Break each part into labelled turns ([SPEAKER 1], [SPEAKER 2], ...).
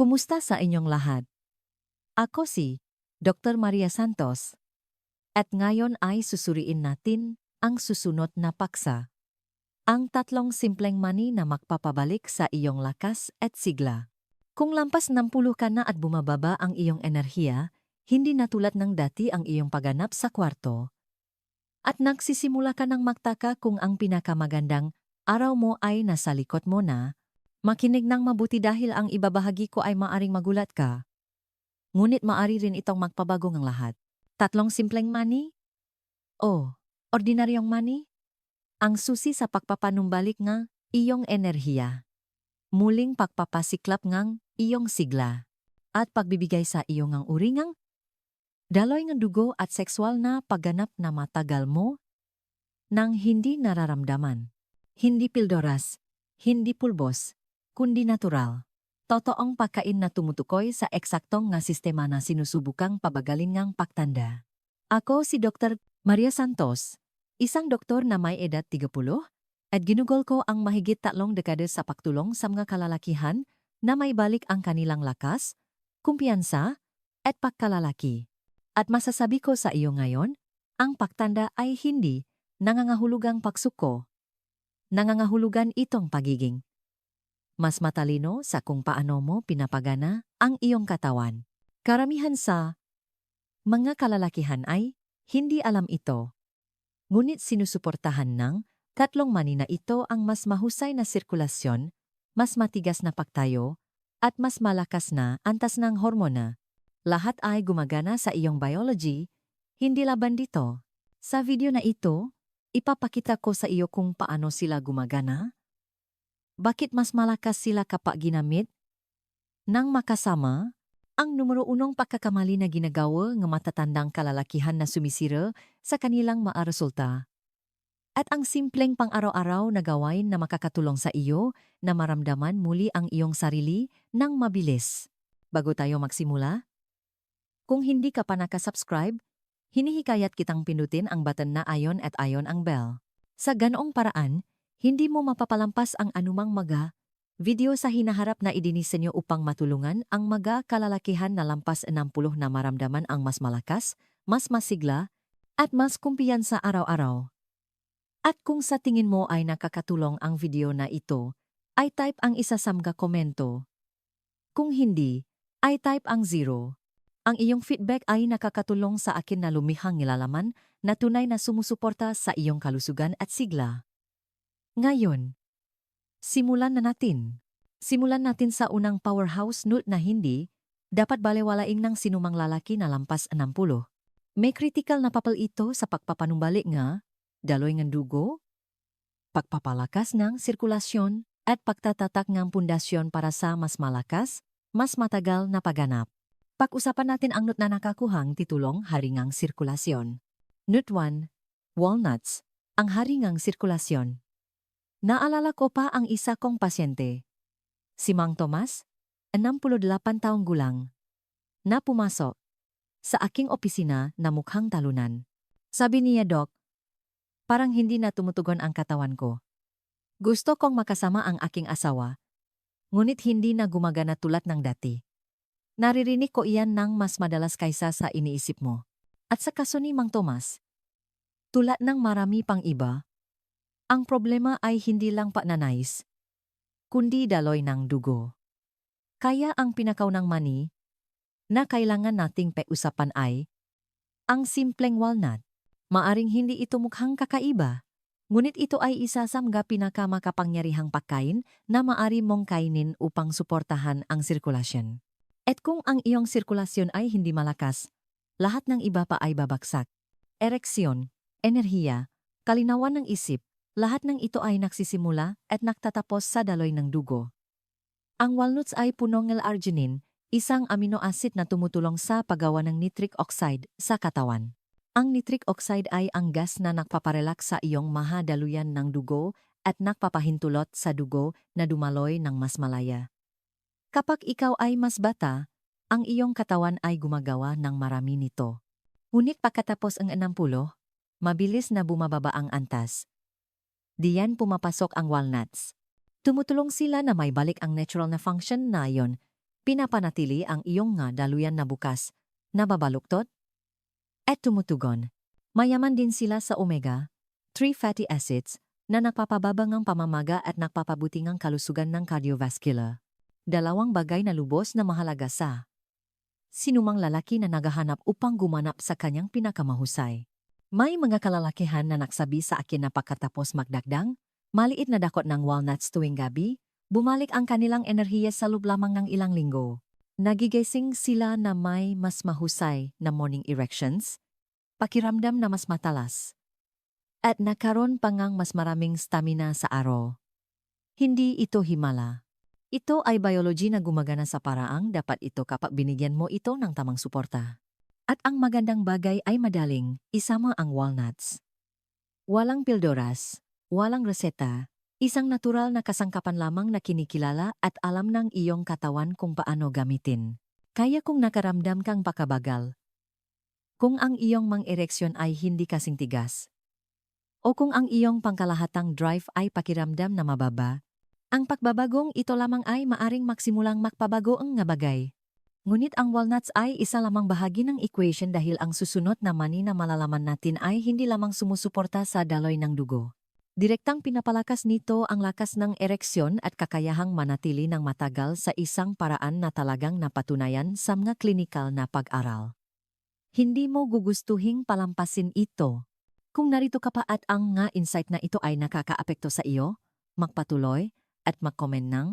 [SPEAKER 1] Kumusta sa inyong lahat? Ako si Dr. Maria Santos. At ngayon ay susuriin natin ang susunod na paksa. Ang tatlong simpleng mani na magpapabalik sa iyong lakas at sigla. Kung lampas ng pulo ka na at bumababa ang iyong enerhiya, hindi na tulad ng dati ang iyong pagganap sa kwarto. At nagsisimula ka ng magtaka kung ang pinakamagandang araw mo ay nasa likod mo na, makinig ng mabuti dahil ang ibabahagi ko ay maaring magulat ka. Ngunit maari rin itong magpabago ng lahat. Tatlong simpleng money? O, ordinaryong money? Ang susi sa pagpapanumbalik nga iyong enerhiya. Muling pagpapasiklap ngang iyong sigla. At pagbibigay sa iyong ang uringang daloy ng dugo at sexual na pagganap na matagal mo nang hindi nararamdaman. Hindi pildoras, hindi pulbos, kundi natural. Totoong pagkain na tumutukoy sa eksaktong nga sistema na sinusubukang pabagalin ngang pagtanda. Ako si Dr. Maria Santos, isang doktor na may edad 30 at ginugol ko ang mahigit tatlong dekade sa pagtulong sa mga kalalakihan na may balik ang kanilang lakas, kumpiyansa, at pagkalalaki. At masasabi ko sa iyo ngayon, ang pagtanda ay hindi nangangahulugang pagsuko. Nangangahulugan itong pagiging mas matalino sa kung paano mo pinapagana ang iyong katawan. Karamihan sa mga kalalakihan ay hindi alam ito. Ngunit sinusuportahan ng tatlong mani na ito ang mas mahusay na sirkulasyon, mas matigas na pagtayo, at mas malakas na antas ng hormona. Lahat ay gumagana sa iyong biology, hindi laban dito. Sa video na ito, ipapakita ko sa iyo kung paano sila gumagana, bakit mas malakas sila kapag ginamit? Nang makasama, ang numero unong pagkakamali na ginagawa ng matatandang kalalakihan na sumisira sa kanilang maaresulta. At ang simpleng pang-araw-araw na gawain na makakatulong sa iyo na maramdaman muli ang iyong sarili ng mabilis. Bago tayo magsimula, kung hindi ka pa nakasubscribe, hinihikayat kitang pinutin ang button na ayon at ayon ang bell. Sa ganoong paraan, hindi mo mapapalampas ang anumang maga, video sa hinaharap na idinisenyo upang matulungan ang maga kalalakihan na lampas 60 na maramdaman ang mas malakas, mas masigla, at mas kumpiyansa araw-araw. At kung sa tingin mo ay nakakatulong ang video na ito, ay type ang isa sa mga komento. Kung hindi, ay type ang zero. Ang iyong feedback ay nakakatulong sa akin na lumihang nilalaman na tunay na sumusuporta sa iyong kalusugan at sigla. Ngayon, simulan na natin. Simulan natin sa unang powerhouse note na hindi dapat balewalaing ng sinumang lalaki na lampas 60. May critical na papel ito sa pagpapanumbalik nga, daloy ng dugo, pagpapalakas ng sirkulasyon, at pagtatatak ng pundasyon para sa mas malakas, mas matagal na pagganap. Pag-usapan natin ang not na nakakuhang titulong haringang sirkulasyon. Note 1. Walnuts, ang haringang sirkulasyon. Naalala ko pa ang isa kong pasyente. Si Mang Tomas, 68 taong gulang, na pumasok sa aking opisina na mukhang talunan. Sabi niya, Dok, parang hindi na tumutugon ang katawan ko. Gusto kong makasama ang aking asawa, ngunit hindi na gumagana tulad ng dati. Naririnig ko iyan ng mas madalas kaysa sa iniisip mo. At sa kaso ni Mang Tomas, tulad ng marami pang iba, ang problema ay hindi lang pananais, kundi daloy ng dugo. Kaya ang pinakaw ng mani na kailangan nating pag-usapan ay ang simpleng walnut. Maaring hindi ito mukhang kakaiba, ngunit ito ay isa sa mga pinakamakapangyarihang pagkain na maari mong kainin upang suportahan ang sirkulasyon. At kung ang iyong sirkulasyon ay hindi malakas, lahat ng iba pa ay babagsak. Ereksyon, enerhiya, kalinawan ng isip, lahat ng ito ay nagsisimula at nagtatapos sa daloy ng dugo. Ang walnuts ay puno ng L-arginine, isang amino acid na tumutulong sa paggawa ng nitric oxide sa katawan. Ang nitric oxide ay ang gas na nagpaparelax sa iyong mahadaluyan ng dugo at nagpapahintulot sa dugo na dumaloy ng mas malaya. Kapag ikaw ay mas bata, ang iyong katawan ay gumagawa ng marami nito. Ngunit pagkatapos ang 60, mabilis na bumababa ang antas, diyan pumapasok ang walnuts. Tumutulong sila na may balik ang natural na function na yon pinapanatili ang iyong nga daluyan na bukas, nababaluktot, at tumutugon. Mayaman din sila sa omega, 3 fatty acids, na nagpapababang ang pamamaga at nagpapabuting ang kalusugan ng cardiovascular. Dalawang bagay na lubos na mahalaga sa sinumang lalaki na naghahanap upang gumanap sa kanyang pinakamahusay. May mga kalalakihan na nagsabi sa akin na pagkatapos magdagdang, maliit na dakot ng walnuts tuwing gabi, bumalik ang kanilang enerhiya sa loob ng ilang linggo. Nagigising sila na may mas mahusay na morning erections, pakiramdam na mas matalas, at nakaroon pa ngang mas maraming stamina sa araw. Hindi ito himala. Ito ay biology na gumagana sa paraang dapat ito kapag binigyan mo ito ng tamang suporta. At ang magandang bagay ay madaling, isama ang walnuts. Walang pildoras, walang reseta, isang natural na kasangkapan lamang na kinikilala at alam ng iyong katawan kung paano gamitin. Kaya kung nakaramdam kang pakabagal, kung ang iyong mang ereksyon ay hindi kasing tigas, o kung ang iyong pangkalahatang drive ay pakiramdam na mababa, ang pagbabagong ito lamang ay maaring maksimulang makpabago ang nga bagay. Ngunit ang walnuts ay isa lamang bahagi ng equation dahil ang susunod na mani na malalaman natin ay hindi lamang sumusuporta sa daloy ng dugo. Direktang pinapalakas nito ang lakas ng ereksyon at kakayahang manatili ng matagal sa isang paraan na talagang napatunayan sa mga klinikal na pag-aral. Hindi mo gugustuhing palampasin ito. Kung narito ka pa at ang nga insight na ito ay nakakaapekto sa iyo, magpatuloy at mag-comment ng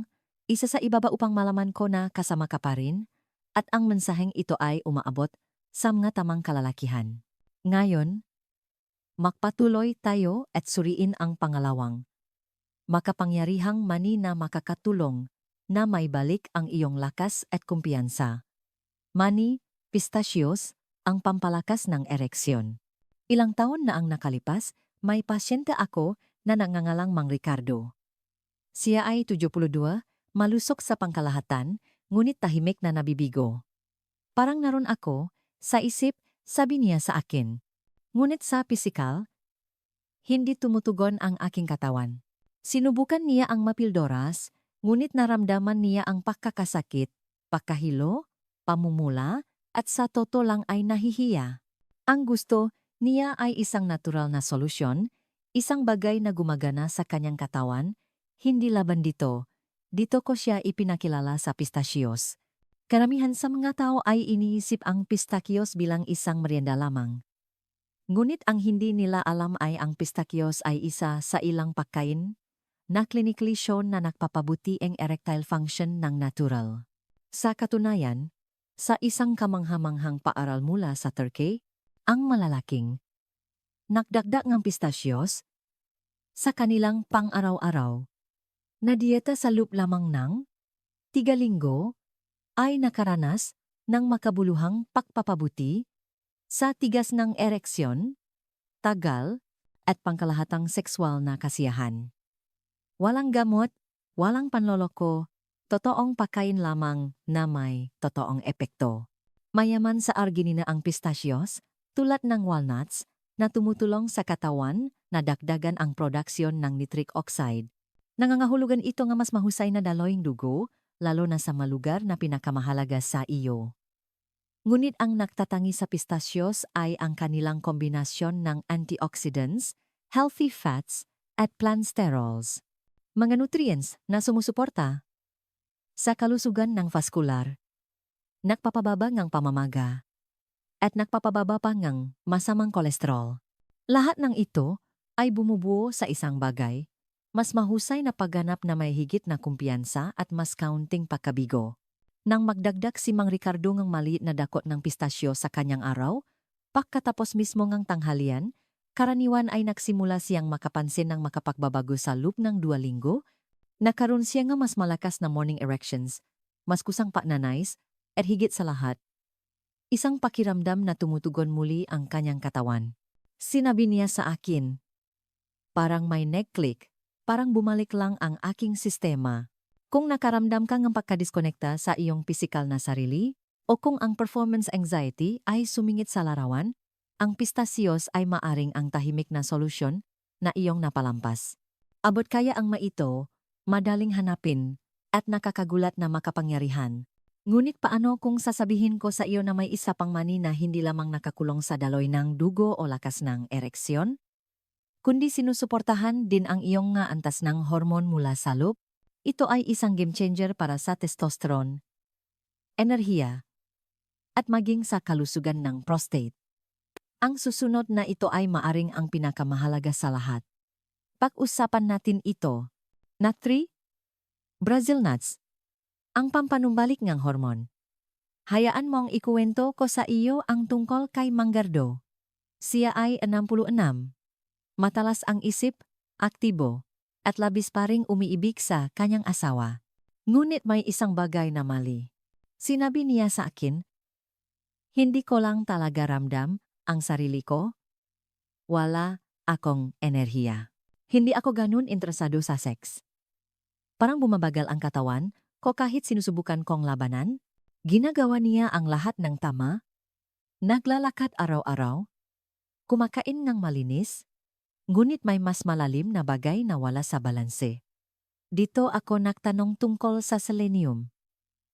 [SPEAKER 1] isa sa ibaba upang malaman ko na kasama ka pa rin at ang mensaheng ito ay umaabot sa mga tamang kalalakihan. Ngayon, magpatuloy tayo at suriin ang pangalawang. Makapangyarihang mani na makakatulong na may balik ang iyong lakas at kumpiyansa. Mani, pistachios, ang pampalakas ng ereksyon. Ilang taon na ang nakalipas, may pasyente ako na nangangalang Mang Ricardo. Siya ay 72, malusok sa pangkalahatan, ngunit tahimik na nabibigo. Parang naron ako, sa isip, sabi niya sa akin. Ngunit sa pisikal, hindi tumutugon ang aking katawan. Sinubukan niya ang mapildoras, ngunit naramdaman niya ang pagkakasakit, pagkahilo, pamumula, at sa toto lang ay nahihiya. Ang gusto niya ay isang natural na solusyon, isang bagay na gumagana sa kanyang katawan, hindi laban dito, dito ko siya ipinakilala sa pistachios. Karamihan sa mga tao ay iniisip ang pistachios bilang isang merienda lamang. Ngunit ang hindi nila alam ay ang pistachios ay isa sa ilang pagkain na clinically shown na nagpapabuti ang erectile function ng natural. Sa katunayan, sa isang kamanghamanghang paaral mula sa Turkey, ang malalaking nagdagdag ng pistachios sa kanilang pang-araw-araw na dieta sa loop lamang ng tiga linggo ay nakaranas ng makabuluhang pagpapabuti sa tigas ng ereksyon, tagal, at pangkalahatang sexual na kasiyahan. Walang gamot, walang panloloko, totoong pagkain lamang na may totoong epekto. Mayaman sa arginina ang pistachios, tulad ng walnuts, na tumutulong sa katawan na dagdagan ang produksyon ng nitric oxide. Nangangahulugan ito nga mas mahusay na daloying dugo, lalo na sa malugar na pinakamahalaga sa iyo. Ngunit ang nagtatangi sa pistachios ay ang kanilang kombinasyon ng antioxidants, healthy fats, at plant sterols. Mga nutrients na sumusuporta sa kalusugan ng vaskular, nagpapababa ng pamamaga, at nagpapababa pa ng masamang kolesterol. Lahat ng ito ay bumubuo sa isang bagay, mas mahusay na pagganap na may higit na kumpiyansa at mas kaunting pagkabigo. Nang magdagdag si Mang Ricardo ng maliit na dakot ng pistasyo sa kanyang araw, pagkatapos mismo ng tanghalian, karaniwan ay nagsimula siyang makapansin ng makapagbabago sa loop ng dua linggo, nakaroon siya nga mas malakas na morning erections, mas kusang pananays, at higit sa lahat, isang pakiramdam na tumutugon muli ang kanyang katawan. Sinabi niya sa akin, parang may neck-click, parang bumalik lang ang aking sistema. Kung nakaramdam ka ng pagkadiskonekta sa iyong pisikal na sarili, o kung ang performance anxiety ay sumingit sa larawan, ang pistachios ay maaring ang tahimik na solusyon na iyong napalampas. Abot kaya ang maito, madaling hanapin, at nakakagulat na makapangyarihan. Ngunit paano kung sasabihin ko sa iyo na may isa pang mani na hindi lamang nakakulong sa daloy ng dugo o lakas ng ereksyon? Kundi sinusuportahan din ang iyong nga antas ng hormon mula sa loop, ito ay isang game changer para sa testosterone, enerhiya, at maging sa kalusugan ng prostate. Ang susunod na ito ay maaring ang pinakamahalaga sa lahat. Pag-usapan natin ito. Na 3. Brazil nuts. Ang pampanumbalik ng hormon. Hayaan mong ikuwento ko sa iyo ang tungkol kay Mangardo. Siya ay 66. Matalas ang isip, aktibo, at labis pa ring umiibig sa kanyang asawa. Ngunit may isang bagay na mali. Sinabi niya sa akin, hindi ko lang talaga ramdam ang sarili ko. Wala akong enerhiya. Hindi ako ganun interesado sa sex. Parang bumabagal ang katawan ko kahit sinusubukan kong labanan. Ginagawa niya ang lahat ng tama. Naglalakad araw-araw. Kumakain ng malinis. Ngunit may mas malalim na bagay na wala sa balanse. Dito ako nagtanong tungkol sa selenium.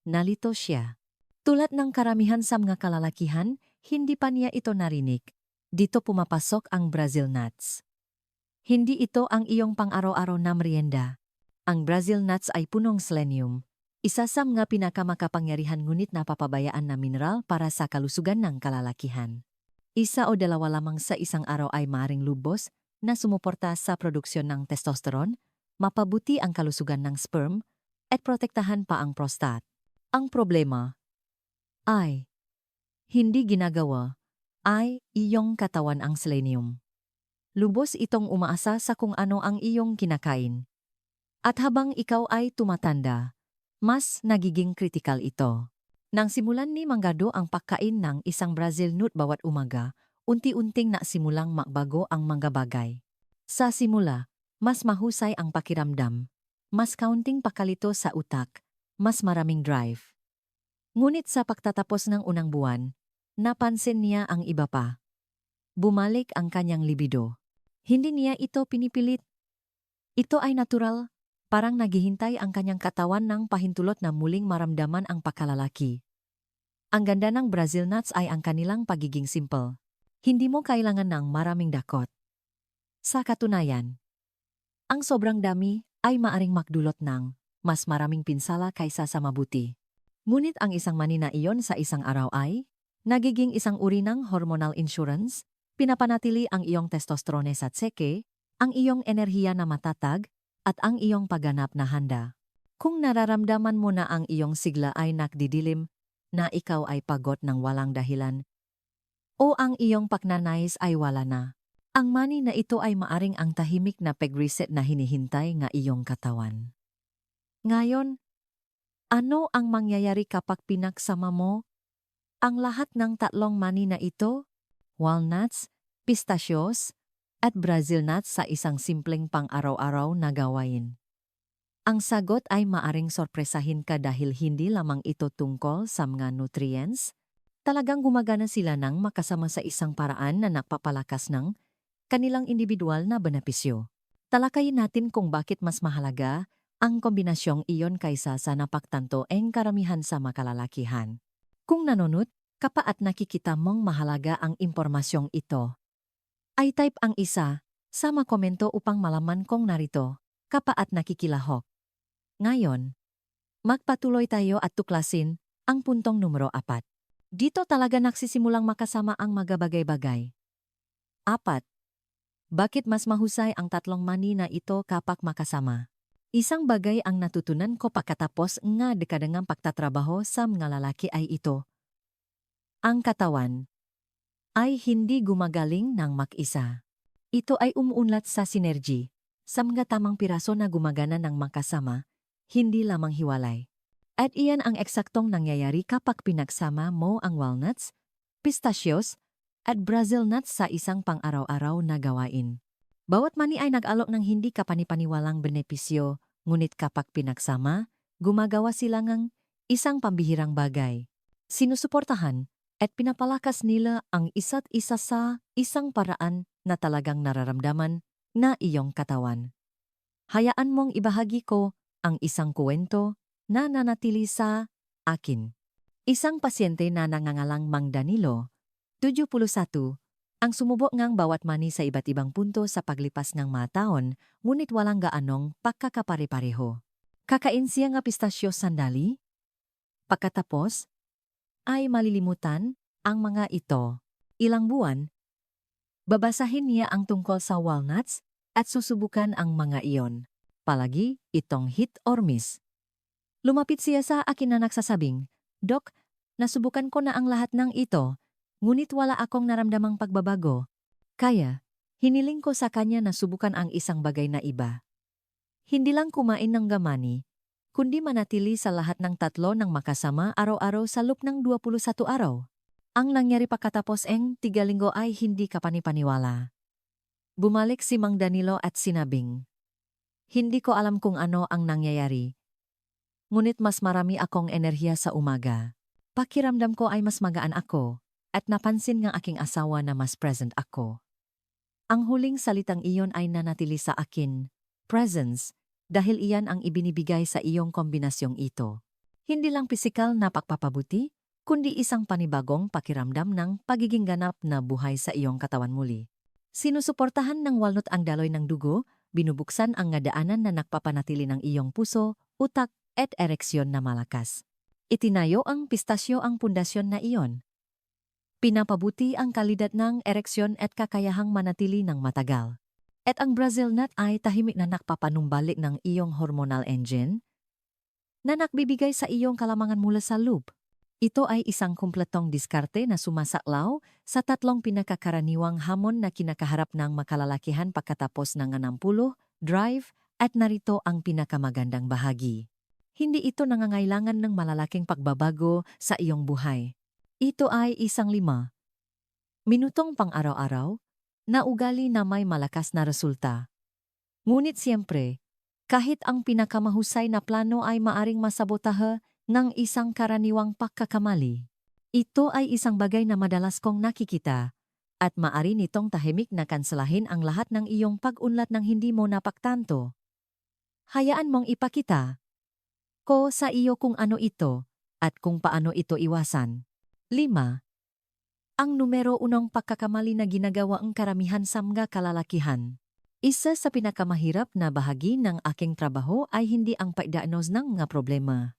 [SPEAKER 1] Nalito siya. Tulad ng karamihan sa mga kalalakihan, hindi pa niya ito narinig. Dito pumapasok ang Brazil nuts. Hindi ito ang iyong pang-araw-araw na merienda. Ang Brazil nuts ay punong selenium, isa sa mga pinakamakapangyarihan ngunit napapabayaan na mineral para sa kalusugan ng kalalakihan. Isa o dalawa lamang sa isang araw ay maring lubos na sumuporta sa produksyon ng testosterone, mapabuti ang kalusugan ng sperm, at protektahan pa ang prostate. Ang problema ay hindi ginagawa ay iyong katawan ang selenium. Lubos itong umaasa sa kung ano ang iyong kinakain. At habang ikaw ay tumatanda, mas nagiging kritikal ito. Nang simulan ni Mangado ang pagkain ng isang Brazil nut bawat umaga, unti-unting nasimulang makbago ang mga bagay. Sa simula, mas mahusay ang pakiramdam, mas kaunting pakalito sa utak, mas maraming drive. Ngunit sa pagtatapos ng unang buwan, napansin niya ang iba pa. Bumalik ang kanyang libido. Hindi niya ito pinipilit. Ito ay natural, parang naghihintay ang kanyang katawan ng pahintulot na muling maramdaman ang pakalalaki. Ang ganda ng Brazil nuts ay ang kanilang pagiging simple. Hindi mo kailangan ng maraming dakot. Sa katunayan, ang sobrang dami ay maaring magdulot ng mas maraming pinsala kaysa sa mabuti. Ngunit ang isang mani na iyon sa isang araw ay nagiging isang uri ng hormonal insurance, pinapanatili ang iyong testosterone sa tseke, ang iyong enerhiya na matatag, at ang iyong pagganap na handa. Kung nararamdaman mo na ang iyong sigla ay nakdidilim, na ikaw ay pagod ng walang dahilan, o ang iyong pagnanais ay wala na, ang mani na ito ay maaring ang tahimik na peg-reset na hinihintay nga iyong katawan. Ngayon, ano ang mangyayari kapag pinagsama mo ang lahat ng tatlong mani na ito, walnuts, pistachios, at Brazil nuts sa isang simpleng pang-araw-araw na gawain. Ang sagot ay maaring sorpresahin ka dahil hindi lamang ito tungkol sa mga nutrients, talagang gumagana sila ng makasama sa isang paraan na nagpapalakas ng kanilang individual na benepisyo. Talakayin natin kung bakit mas mahalaga ang kombinasyong iyon kaysa sa napaktanto ang karamihan sa makalalakihan. Kung nanunot, kapa at nakikita mong mahalaga ang impormasyong ito. Ay type ang isa, sama komento upang malaman kong narito, kapa at nakikilahok. Ngayon, magpatuloy tayo at tuklasin ang puntong numero 4. Dito talaga nagsisimulang makasama ang magabagay-bagay. 4. Bakit mas mahusay ang tatlong mani na ito kapag makasama? Isang bagay ang natutunan ko pagkatapos nga dekadangang pagtatrabaho sa mga lalaki ay ito. Ang katawan ay hindi gumagaling ng mag-isa. Ito ay umuunlat sa synergy, sa mga tamang piraso na gumagana ng makasama, hindi lamang hiwalay. At iyan ang eksaktong nangyayari kapag pinagsama mo ang walnuts, pistachios, at Brazil nuts sa isang pang-araw-araw na gawain. Bawat mani ay nag-alok ng hindi kapanipaniwalang benepisyo, ngunit kapag pinagsama, gumagawa sila ng isang pambihirang bagay. Sinusuportahan at pinapalakas nila ang isa't isa sa isang paraan na talagang nararamdaman na iyong katawan. Hayaan mong ibahagi ko ang isang kwento na nanatili sa akin. Isang pasyente na nangangalang Mang Danilo, 71, ang sumubok ngang bawat mani sa iba't ibang punto sa paglipas ng mga taon, ngunit walang gaanong pagkakapare-pareho. Kakain siya nga pistasyo sandali? Pagkatapos, ay malilimutan ang mga ito. Ilang buwan, babasahin niya ang tungkol sa walnuts at susubukan ang mga iyon. Palagi itong hit or miss. Lumapit siya sa akin na nagsasabing, Dok, nasubukan ko na ang lahat ng ito, ngunit wala akong naramdamang pagbabago. Kaya, hiniling ko sa kanya na subukan ang isang bagay na iba. Hindi lang kumain ng gamani, kundi manatili sa lahat ng tatlo ng makasama araw-araw sa loop ng 21 araw. Ang nangyari pagkatapos eng tiga linggo ay hindi kapanipaniwala. Bumalik si Mang Danilo at sinabing, Hindi ko alam kung ano ang nangyayari. Ngunit mas marami akong enerhiya sa umaga. Pakiramdam ko ay mas magaan ako, at napansin ng aking asawa na mas present ako. Ang huling salitang iyon ay nanatili sa akin, presence, dahil iyan ang ibinibigay sa iyong kombinasyong ito. Hindi lang pisikal na pagpapabuti, kundi isang panibagong pakiramdam ng pagiging ganap na buhay sa iyong katawan muli. Sinusuportahan ng walnut ang daloy ng dugo, binubuksan ang ngadaanan na nakpapanatili ng iyong puso, utak, at ereksyon na malakas. Itinayo ang pistasyo ang pundasyon na iyon. Pinapabuti ang kalidad ng ereksyon at kakayahang manatili ng matagal. At ang Brazil nut ay tahimik na nakpapanumbalik ng iyong hormonal engine na nakbibigay sa iyong kalamangan mula sa loop. Ito ay isang kumpletong diskarte na sumasaklaw sa tatlong pinakakaraniwang hamon na kinakaharap ng makalalakihan pagkatapos ng 60, drive, at narito ang pinakamagandang bahagi. Hindi ito nangangailangan ng malalaking pagbabago sa iyong buhay. Ito ay isang lima. Minutong pang-araw-araw na ugali na may malakas na resulta. Ngunit siyempre, kahit ang pinakamahusay na plano ay maaring masabotahe ng isang karaniwang pagkakamali. Ito ay isang bagay na madalas kong nakikita at maari nitong tahimik na kanselahin ang lahat ng iyong pag-unlad ng hindi mo napagtanto. Hayaan mong ipakita ko sa iyo kung ano ito at kung paano ito iwasan. 5. Ang numero unong pagkakamali na ginagawa ang karamihan sa mga kalalakihan. Isa sa pinakamahirap na bahagi ng aking trabaho ay hindi ang pagdiagnose ng mga problema.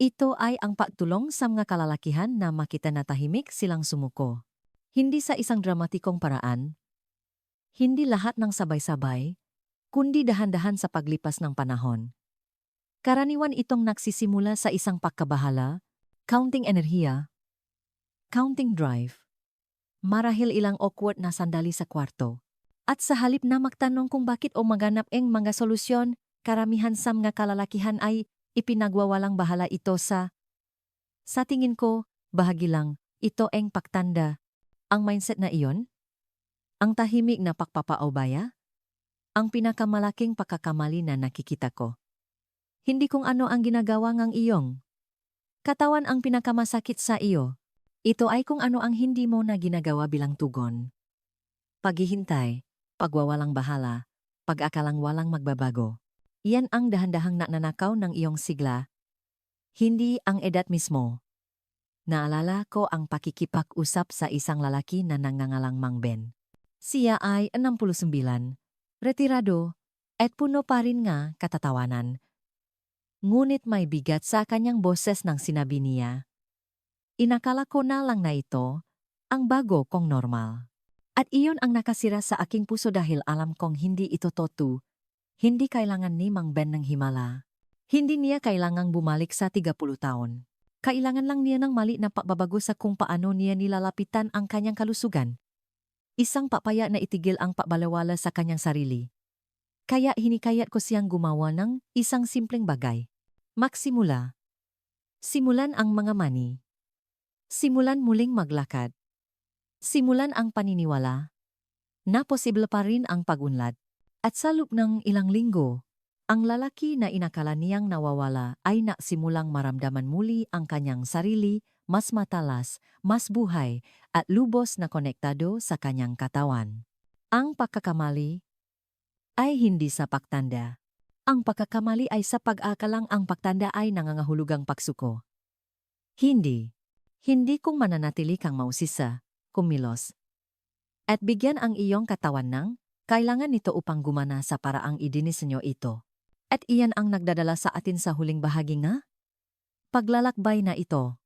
[SPEAKER 1] Ito ay ang pagtulong sa mga kalalakihan na makita na tahimik silang sumuko. Hindi sa isang dramatikong paraan. Hindi lahat ng sabay-sabay, kundi dahan-dahan sa paglipas ng panahon. Karaniwan itong nagsisimula sa isang pagkabahala, counting enerhiya, counting drive, marahil ilang awkward na sandali sa kwarto. At sa halip na magtanong kung bakit o maganap ang mga solusyon, karamihan sa mga kalalakihan ay ipinagwawalang bahala ito sa Sa tingin ko, bahagi lang, ito ang pagtanda. Ang mindset na iyon? Ang tahimik na pagpapaubaya? Ang pinakamalaking pagkakamali na nakikita ko. Hindi kung ano ang ginagawa ng iyong. Katawan ang pinakamasakit sa iyo. Ito ay kung ano ang hindi mo na ginagawa bilang tugon. Paghihintay, pagwawalang bahala, pag-akalang walang magbabago. Iyan ang dahan-dahang nananakaw ng iyong sigla. Hindi ang edad mismo. Naalala ko ang pakikipag-usap sa isang lalaki na nangangalang Mang Ben. Siya ay 69, retirado, at puno pa rin nga katatawanan. Ngunit may bigat sa kanyang boses nang sinabi niya. Inakala ko na lang na ito, ang bago kong normal. At iyon ang nakasira sa aking puso dahil alam kong hindi ito totoo hindi kailangan ni Mang Ben ng himala. Hindi niya kailangang bumalik sa 30 taon. Kailangan lang niya ng mali na pagbabago sa kung paano niya nilalapitan ang kanyang kalusugan. Isang papaya na itigil ang pabalawala sa kanyang sarili. Kaya hinikayat ko siyang gumawa ng isang simpleng bagay. Magsimula. Simulan ang mga mani. Simulan muling maglakad. Simulan ang paniniwala na posible pa rin ang pagunlad. At sa loob ng ilang linggo, ang lalaki na inakala niyang nawawala ay nasimulang maramdaman muli ang kanyang sarili, mas matalas, mas buhay, at lubos na konektado sa kanyang katawan. Ang pagkakamali ay hindi sa pagtanda. Ang pagkakamali ay sa pag-akalang ang pagtanda ay nangangahulugang pagsuko. Hindi. Hindi kung mananatili kang mausisa, kumilos. At bigyan ang iyong katawan ng kailangan nito upang gumana sa paraang idinisenyo ito. At iyan ang nagdadala sa atin sa huling bahagi nga? Paglalakbay na ito.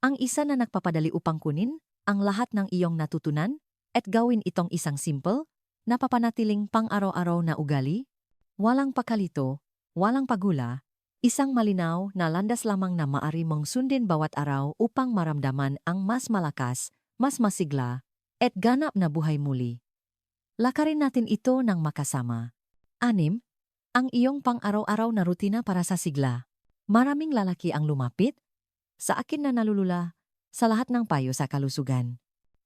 [SPEAKER 1] Ang isa na nagpapadali upang kunin ang lahat ng iyong natutunan at gawin itong isang simple, napapanatiling pang-araw-araw na ugali, walang pakalito, walang pagula, isang malinaw na landas lamang na maari mong sundin bawat araw upang maramdaman ang mas malakas, mas masigla, at ganap na buhay muli. Lakarin natin ito ng makasama. Anim, ang iyong pang-araw-araw na rutina para sa sigla. Maraming lalaki ang lumapit, sa akin na nalulula, sa lahat ng payo sa kalusugan.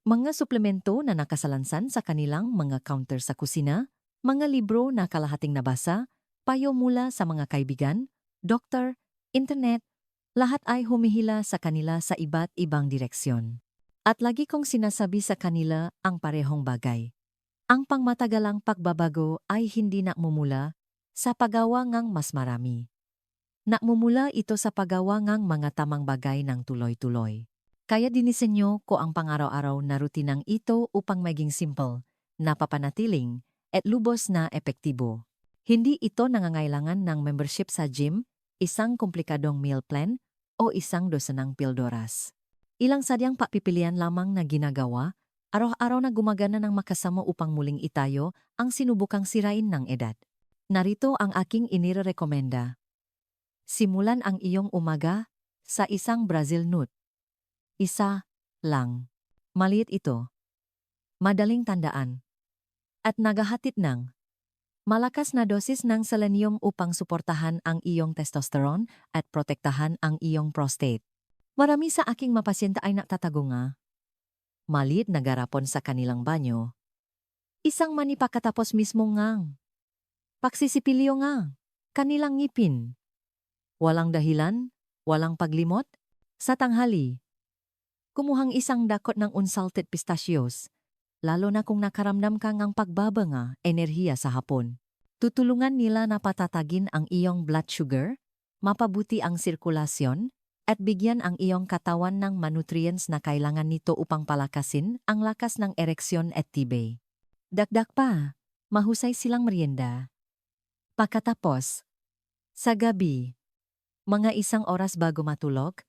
[SPEAKER 1] Mga suplemento na nakasalansan sa kanilang mga counter sa kusina, mga libro na kalahating nabasa, payo mula sa mga kaibigan, doktor, internet, lahat ay humihila sa kanila sa iba't ibang direksyon. At lagi kong sinasabi sa kanila ang parehong bagay. Ang pangmatagalang pagbabago ay hindi nakmumula sa paggawa ngang mas marami. Nakmumula ito sa paggawa ngang mga tamang bagay ng tuloy-tuloy. Kaya dinisenyo ko ang pangaraw-araw na rutinang ito upang maging simple, napapanatiling, at lubos na epektibo. Hindi ito nangangailangan ng membership sa gym, isang komplikadong meal plan, o isang dosenang pildoras. Ilang sadyang papipilian lamang na ginagawa, araw-araw na gumagana ng makasama upang muling itayo ang sinubukang sirain ng edad. Narito ang aking inirekomenda. Simulan ang iyong umaga sa isang Brazil nut. Isa lang. Maliit ito. Madaling tandaan. At nagahatid ng malakas na dosis ng selenium upang suportahan ang iyong testosterone at protektahan ang iyong prostate. Marami sa aking mapasyenta ay naktatago nga. Maliit na garapon sa kanilang banyo. Isang manipakatapos mismo ngang. Pagsisipilyo nga. Kanilang ngipin. Walang dahilan, walang paglimot, sa tanghali. Kumuhang isang dakot ng unsalted pistachios, lalo na kung nakaramdam ka ng pagbaba nga enerhiya sa hapon. Tutulungan nila na patatagin ang iyong blood sugar, mapabuti ang sirkulasyon, at bigyan ang iyong katawan ng manutrients na kailangan nito upang palakasin ang lakas ng ereksyon at tibay. Dakdak pa, mahusay silang merienda. Pagkatapos, sa gabi, mga isang oras bago matulog,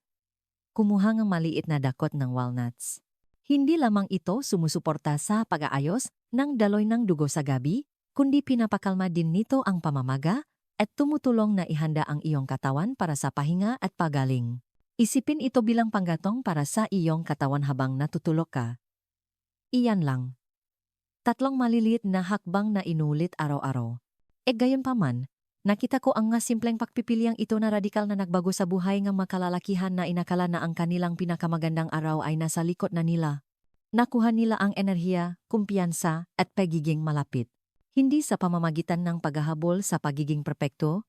[SPEAKER 1] kumuha ng maliit na dakot ng walnuts. Hindi lamang ito sumusuporta sa pag-aayos ng daloy ng dugo sa gabi, kundi pinapakalma din nito ang pamamaga at tumutulong na ihanda ang iyong katawan para sa pahinga at pagaling. Isipin ito bilang panggatong para sa iyong katawan habang natutulog ka. Iyan lang. Tatlong maliliit na hakbang na inulit araw-araw. E gayon pa man, Nakita ko ang nga simpleng pagpipiliang ito na radikal na nagbago sa buhay ng makalalakihan na inakala na ang kanilang pinakamagandang araw ay nasa likod na nila. Nakuha nila ang enerhiya, kumpiyansa, at pagiging malapit. Hindi sa pamamagitan ng paghahabol sa pagiging perpekto,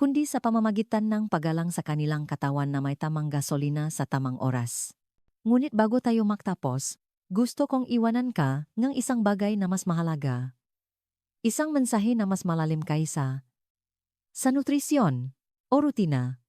[SPEAKER 1] kundi sa pamamagitan ng pagalang sa kanilang katawan na may tamang gasolina sa tamang oras. Ngunit bago tayo magtapos, gusto kong iwanan ka ng isang bagay na mas mahalaga. Isang mensahe na mas malalim kaysa sa nutrisyon o rutina.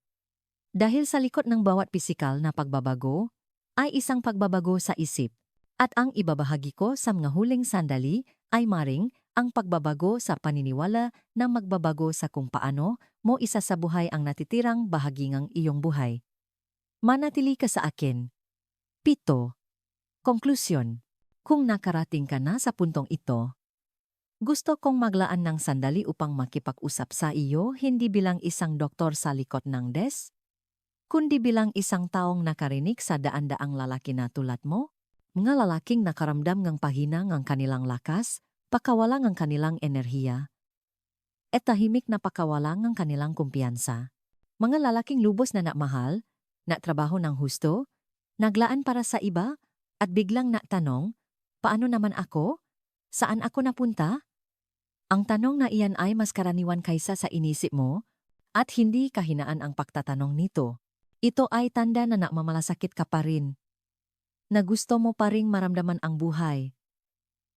[SPEAKER 1] Dahil sa likod ng bawat pisikal na pagbabago, ay isang pagbabago sa isip. At ang ibabahagi ko sa mga huling sandali ay maring ang pagbabago sa paniniwala na magbabago sa kung paano mo isa sa buhay ang natitirang bahagi ng iyong buhay. Manatili ka sa akin. Pito. Konklusyon. Kung nakarating ka na sa puntong ito, gusto kong maglaan ng sandali upang makipag-usap sa iyo hindi bilang isang doktor sa likod ng des, kundi bilang isang taong nakarinig sa daan-daang lalaki na tulad mo, mga lalaking nakaramdam ng pahina ng kanilang lakas, pakawala ng kanilang enerhiya, at tahimik na pakawala ng kanilang kumpiyansa. Mga lalaking lubos na nakmahal, trabaho ng husto, naglaan para sa iba, at biglang natanong, paano naman ako? Saan ako napunta? Ang tanong na iyan ay mas karaniwan kaysa sa inisip mo, at hindi kahinaan ang pagtatanong nito. Ito ay tanda na nakmamalasakit ka pa rin. Na gusto mo pa ring maramdaman ang buhay.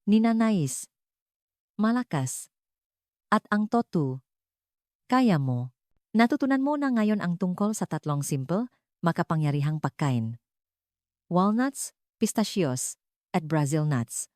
[SPEAKER 1] Ninanais. Malakas. At ang totu. Kaya mo. Natutunan mo na ngayon ang tungkol sa tatlong simple, makapangyarihang pagkain. Walnuts, pistachios, at Brazil nuts.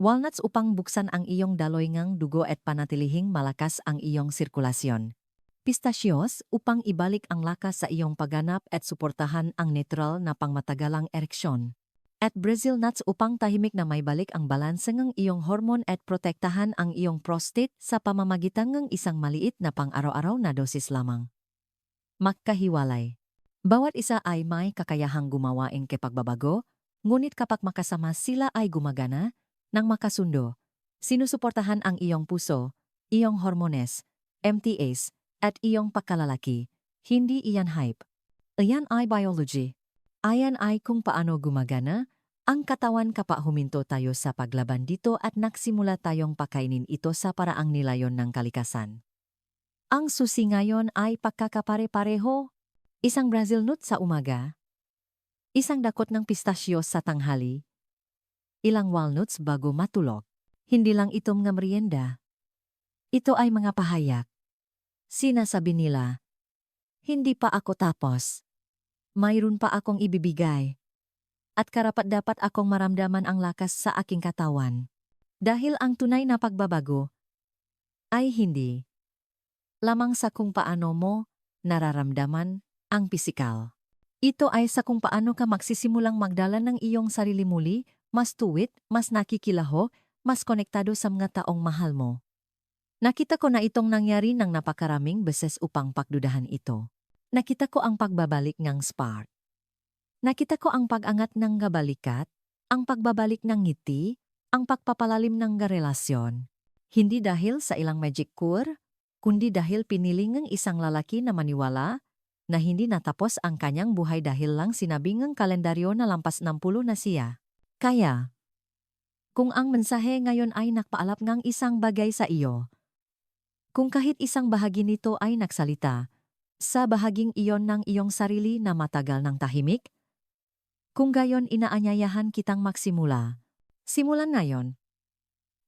[SPEAKER 1] Walnuts upang buksan ang iyong daloy ngang dugo at panatilihing malakas ang iyong sirkulasyon. Pistachios upang ibalik ang lakas sa iyong pagganap at suportahan ang neutral na pangmatagalang ereksyon. At Brazil nuts upang tahimik na may balik ang balanse ng iyong hormon at protektahan ang iyong prostate sa pamamagitan ng isang maliit na pang-araw-araw na dosis lamang. Magkahiwalay. Bawat isa ay may kakayahang gumawain kay pagbabago, ngunit kapag makasama sila ay gumagana, nang makasundo. Sinusuportahan ang iyong puso, iyong hormones, MTAs, at iyong pagkalalaki. Hindi iyan hype. Iyan ay biology. Ayan ay kung paano gumagana, ang katawan kapag huminto tayo sa paglaban dito at nagsimula tayong pakainin ito sa paraang nilayon ng kalikasan. Ang susi ngayon ay pagkakapare-pareho. Isang Brazil nut sa umaga, isang dakot ng pistachio sa tanghali, ilang walnuts bago matulog. Hindi lang itom nga merienda. Ito ay mga pahayak. Sinasabi nila, hindi pa ako tapos. Mayroon pa akong ibibigay. At karapat dapat akong maramdaman ang lakas sa aking katawan. Dahil ang tunay na pagbabago ay hindi lamang sa kung paano mo nararamdaman ang pisikal. Ito ay sa kung paano ka magsisimulang magdala ng iyong sarili muli, mas tuwid, mas nakikilaho, mas konektado sa mga taong mahal mo. Nakita ko na itong nangyari ng napakaraming beses upang pagdudahan ito. Nakita ko ang pagbabalik ng spark. Nakita ko ang pag-angat ng gabalikat, ang pagbabalik ng ngiti, ang pagpapalalim ng relasyon. Hindi dahil sa ilang magic cure, kundi dahil pinili ng isang lalaki na maniwala na hindi natapos ang kanyang buhay dahil lang sinabi ng kalendaryo na lampas 60 na siya. Kaya, kung ang mensahe ngayon ay nakpaalap ng isang bagay sa iyo, kung kahit isang bahagi nito ay nagsalita, sa bahaging iyon ng iyong sarili na matagal ng tahimik, kung gayon inaanyayahan kitang magsimula, simulan ngayon.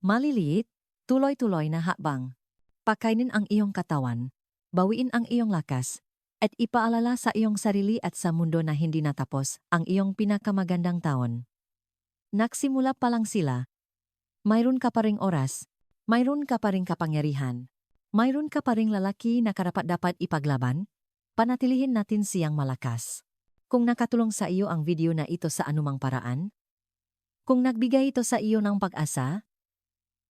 [SPEAKER 1] Maliliit, tuloy-tuloy na hakbang. Pakainin ang iyong katawan, bawiin ang iyong lakas, at ipaalala sa iyong sarili at sa mundo na hindi natapos ang iyong pinakamagandang taon. Nagsimula pa lang sila. Mayroon ka pa ring oras, mayroon ka pa ring kapangyarihan, mayroon ka pa ring lalaki na karapat dapat ipaglaban, panatilihin natin siyang malakas. Kung nakatulong sa iyo ang video na ito sa anumang paraan, kung nagbigay ito sa iyo ng pag-asa,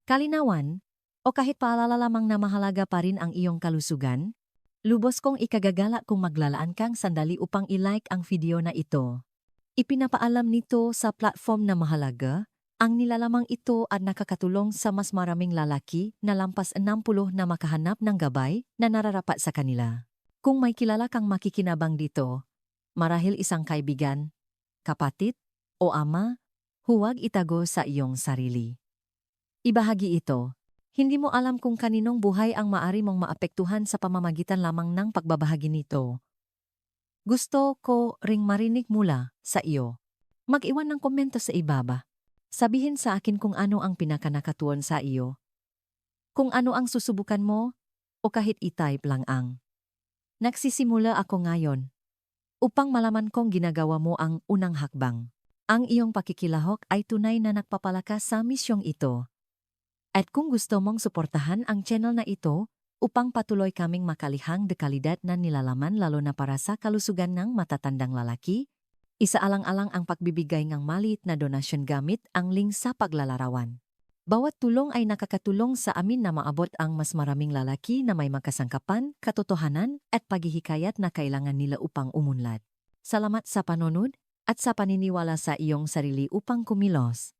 [SPEAKER 1] kalinawan, o kahit paalala lamang na mahalaga pa rin ang iyong kalusugan, Lubos kong ikagagala kung maglalaan kang sandali upang i-like ang video na ito. Ipinapaalam nito sa platform na mahalaga, ang nilalamang ito at nakakatulong sa mas maraming lalaki na lampas 60 na makahanap ng gabay na nararapat sa kanila. Kung may kilala kang makikinabang dito, marahil isang kaibigan, kapatid, o ama, huwag itago sa iyong sarili. Ibahagi ito hindi mo alam kung kaninong buhay ang maari mong maapektuhan sa pamamagitan lamang ng pagbabahagi nito. Gusto ko ring marinig mula sa iyo. Mag-iwan ng komento sa ibaba. Sabihin sa akin kung ano ang pinakanakatuon sa iyo. Kung ano ang susubukan mo, o kahit i-type lang ang. Nagsisimula ako ngayon. Upang malaman kong ginagawa mo ang unang hakbang. Ang iyong pakikilahok ay tunay na nagpapalakas sa misyong ito. At kung gusto mong suportahan ang channel na ito, upang patuloy kaming makalihang dekalidad na nilalaman lalo na para sa kalusugan ng matatandang lalaki, isaalang-alang ang pagbibigay ng maliit na donasyon gamit ang link sa paglalarawan. Bawat tulong ay nakakatulong sa amin na maabot ang mas maraming lalaki na may makasangkapan, katotohanan at paghihikayat na kailangan nila upang umunlad. Salamat sa panonood at sa paniniwala sa iyong sarili upang kumilos.